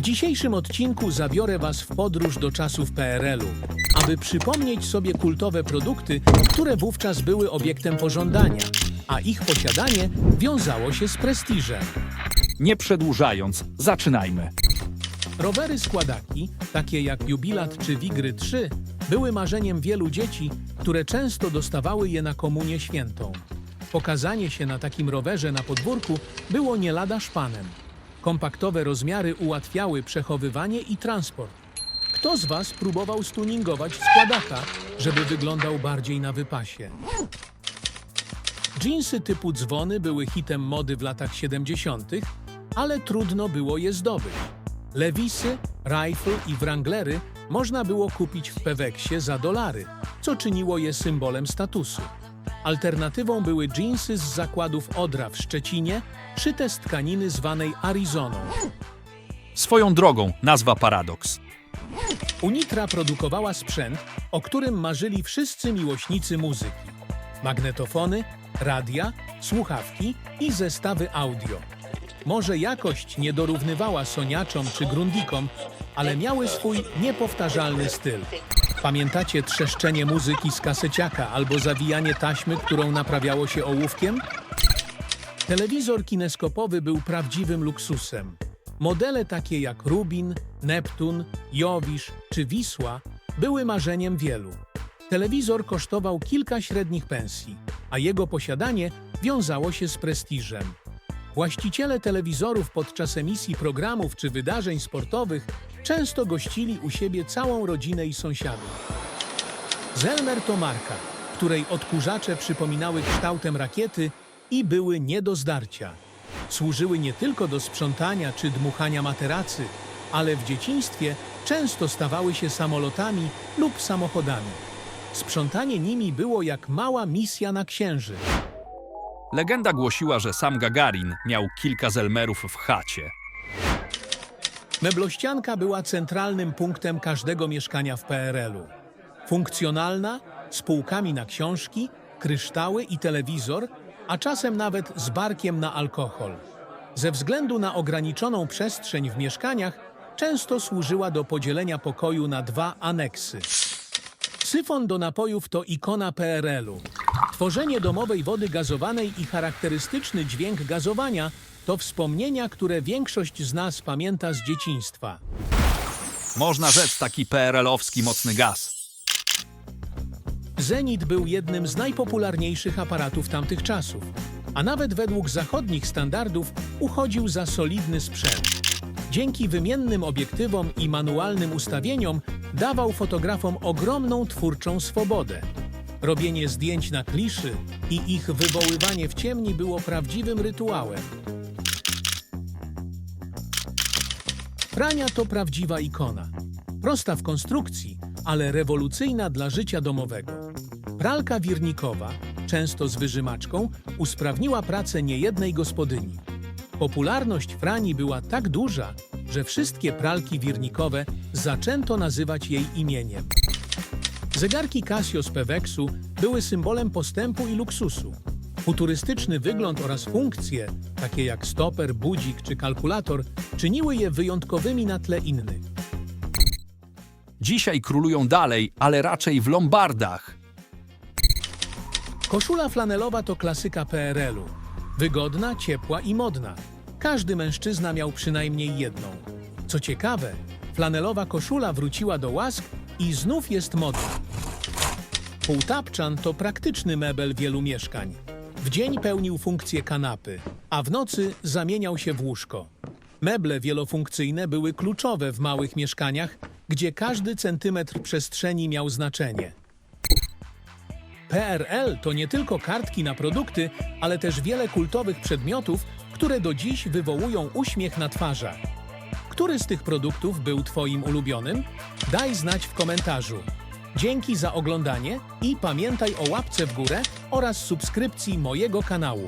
W dzisiejszym odcinku zabiorę Was w podróż do czasów PRL-u, aby przypomnieć sobie kultowe produkty, które wówczas były obiektem pożądania, a ich posiadanie wiązało się z prestiżem. Nie przedłużając, zaczynajmy. Rowery składaki, takie jak Jubilat czy Wigry 3, były marzeniem wielu dzieci, które często dostawały je na komunię świętą. Pokazanie się na takim rowerze na podwórku było nie lada szpanem. Kompaktowe rozmiary ułatwiały przechowywanie i transport. Kto z Was próbował stuningować składaka, żeby wyglądał bardziej na wypasie? Jeansy typu dzwony były hitem mody w latach 70., ale trudno było je zdobyć. Lewisy, rifle i wranglery można było kupić w Peweksie za dolary, co czyniło je symbolem statusu. Alternatywą były jeansy z zakładów Odra w Szczecinie, szyte z tkaniny zwanej Arizoną. Swoją drogą, nazwa paradoks. Unitra produkowała sprzęt, o którym marzyli wszyscy miłośnicy muzyki. Magnetofony, radia, słuchawki i zestawy audio. Może jakość nie dorównywała Soniaczom czy Grundikom, ale miały swój niepowtarzalny styl. Pamiętacie trzeszczenie muzyki z kaseciaka albo zawijanie taśmy, którą naprawiało się ołówkiem? Telewizor kineskopowy był prawdziwym luksusem. Modele takie jak Rubin, Neptun, Jowisz czy Wisła były marzeniem wielu. Telewizor kosztował kilka średnich pensji, a jego posiadanie wiązało się z prestiżem. Właściciele telewizorów podczas emisji programów czy wydarzeń sportowych często gościli u siebie całą rodzinę i sąsiadów. Zelmer to marka, której odkurzacze przypominały kształtem rakiety i były nie do zdarcia. Służyły nie tylko do sprzątania czy dmuchania materacy, ale w dzieciństwie często stawały się samolotami lub samochodami. Sprzątanie nimi było jak mała misja na księżyc. Legenda głosiła, że sam Gagarin miał kilka zelmerów w chacie. Meblościanka była centralnym punktem każdego mieszkania w PRL-u. Funkcjonalna, z półkami na książki, kryształy i telewizor, a czasem nawet z barkiem na alkohol. Ze względu na ograniczoną przestrzeń w mieszkaniach, często służyła do podzielenia pokoju na dwa aneksy. Syfon do napojów to ikona PRL-u. Tworzenie domowej wody gazowanej i charakterystyczny dźwięk gazowania to wspomnienia, które większość z nas pamięta z dzieciństwa. Można rzec taki PRL-owski mocny gaz. Zenit był jednym z najpopularniejszych aparatów tamtych czasów, a nawet według zachodnich standardów uchodził za solidny sprzęt. Dzięki wymiennym obiektywom i manualnym ustawieniom dawał fotografom ogromną twórczą swobodę. Robienie zdjęć na kliszy i ich wywoływanie w ciemni było prawdziwym rytuałem. Prania to prawdziwa ikona. Prosta w konstrukcji, ale rewolucyjna dla życia domowego. Pralka wirnikowa, często z wyżymaczką, usprawniła pracę niejednej gospodyni. Popularność prani była tak duża, że wszystkie pralki wirnikowe zaczęto nazywać jej imieniem. Zegarki Casio z Peweksu były symbolem postępu i luksusu. Futurystyczny wygląd oraz funkcje, takie jak stoper, budzik czy kalkulator, czyniły je wyjątkowymi na tle innych. Dzisiaj królują dalej, ale raczej w lombardach. Koszula flanelowa to klasyka PRL-u. Wygodna, ciepła i modna. Każdy mężczyzna miał przynajmniej jedną. Co ciekawe, flanelowa koszula wróciła do łask i znów jest modna. Półtapczan to praktyczny mebel wielu mieszkań. W dzień pełnił funkcję kanapy, a w nocy zamieniał się w łóżko. Meble wielofunkcyjne były kluczowe w małych mieszkaniach, gdzie każdy centymetr przestrzeni miał znaczenie. PRL to nie tylko kartki na produkty, ale też wiele kultowych przedmiotów, które do dziś wywołują uśmiech na twarzach. Który z tych produktów był Twoim ulubionym? Daj znać w komentarzu. Dzięki za oglądanie i pamiętaj o łapce w górę oraz subskrypcji mojego kanału.